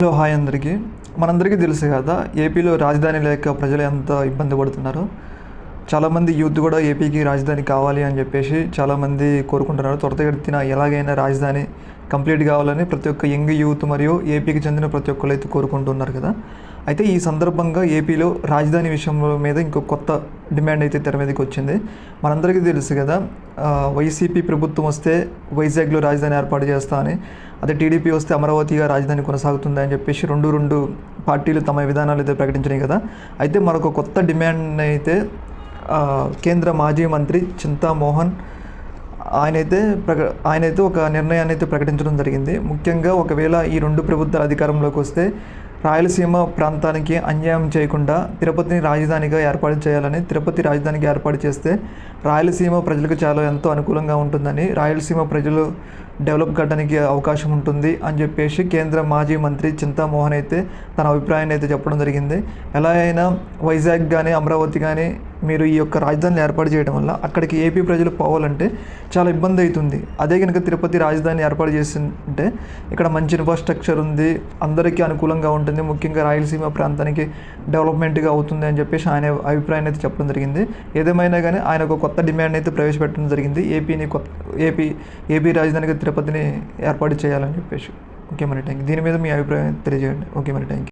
Hello hi అందరికీ. మనందరికీ తెలుసు కదా ఏపీలో రాజధాని లేక ప్రజలు ఎంత ఇబ్బంది పడుతున్నారో? చాలామంది యూత్ కూడా ఏపీకి రాజధాని కావాలి అని చెప్పేసి చాలామంది కోరుకుంటున్నారు. త్వరతగడిన ఎలాగైనా రాజధాని కంప్లీట్ కావాలని ప్రతి ఒక్క యంగ్ యూత్ మరియు ఏపీకి చెందిన ప్రతి ఒక్కరు అయితే కోరుకుంటున్నారు కదా. అయితే ఈ సందర్భంగా ఏపీలో రాజధాని విషయం మీద ఇంకో కొత్త డిమాండ్ అయితే తెర మీదకి వచ్చింది. మనందరికీ తెలుసు కదా వైసీపీ ప్రభుత్వం వస్తే వైజాగ్లో రాజధాని ఏర్పాటు చేస్తా అని అదే టీడీపీ వస్తే అమరావతిగా రాజధాని కొనసాగుతుంది అని చెప్పేసి రెండు రెండు పార్టీలు తమ విధానాలు అయితే ప్రకటించినాయి కదా. అయితే మరొక కొత్త డిమాండ్ అయితే కేంద్ర మాజీ మంత్రి చింతామోహన్ ఆయనైతే ప్రక ఆయనైతే ఒక నిర్ణయాన్ని అయితే ప్రకటించడం జరిగింది. ముఖ్యంగా ఒకవేళ ఈ రెండు ప్రభుత్వాలు అధికారంలోకి వస్తే రాయలసీమ ప్రాంతానికి అన్యాయం చేయకుండా తిరుపతిని రాజధానిగా ఏర్పాటు చేయాలని తిరుపతి రాజధానికి ఏర్పాటు చేస్తే రాయలసీమ ప్రజలకు చాలా ఎంతో అనుకూలంగా ఉంటుందని రాయలసీమ ప్రజలు డెవలప్ కావడానికి అవకాశం ఉంటుంది అని చెప్పేసి కేంద్ర మాజీ మంత్రి చింతామోహన్ అయితే తన అభిప్రాయాన్ని అయితే చెప్పడం జరిగింది. ఎలా అయినా వైజాగ్ కానీ అమరావతి కానీ మీరు ఈ యొక్క రాజధానిని ఏర్పాటు చేయడం వల్ల అక్కడికి ఏపీ ప్రజలు పోవాలంటే చాలా ఇబ్బంది అవుతుంది. అదే కనుక తిరుపతి రాజధాని ఏర్పాటు చేస్తుంటే ఇక్కడ మంచి ఇన్ఫ్రాస్ట్రక్చర్ ఉంది అందరికీ అనుకూలంగా ఉంటుంది. ముఖ్యంగా రాయలసీమ ప్రాంతానికి డెవలప్మెంట్గా అవుతుంది అని చెప్పేసి ఆయన అభిప్రాయం అయితే చెప్పడం జరిగింది. ఏదేమైనా కానీ ఆయన ఒక కొత్త డిమాండ్ అయితే ప్రవేశపెట్టడం జరిగింది. ఏపీని కొత్త ఏపీ ఏపీ రాజధానిగా తిరుపతిని ఏర్పాటు చేయాలని చెప్పేసి. ఓకే మరి థ్యాంక్ దీని మీద మీ అభిప్రాయం తెలియజేయండి. ఓకే మరి థ్యాంక్ యూ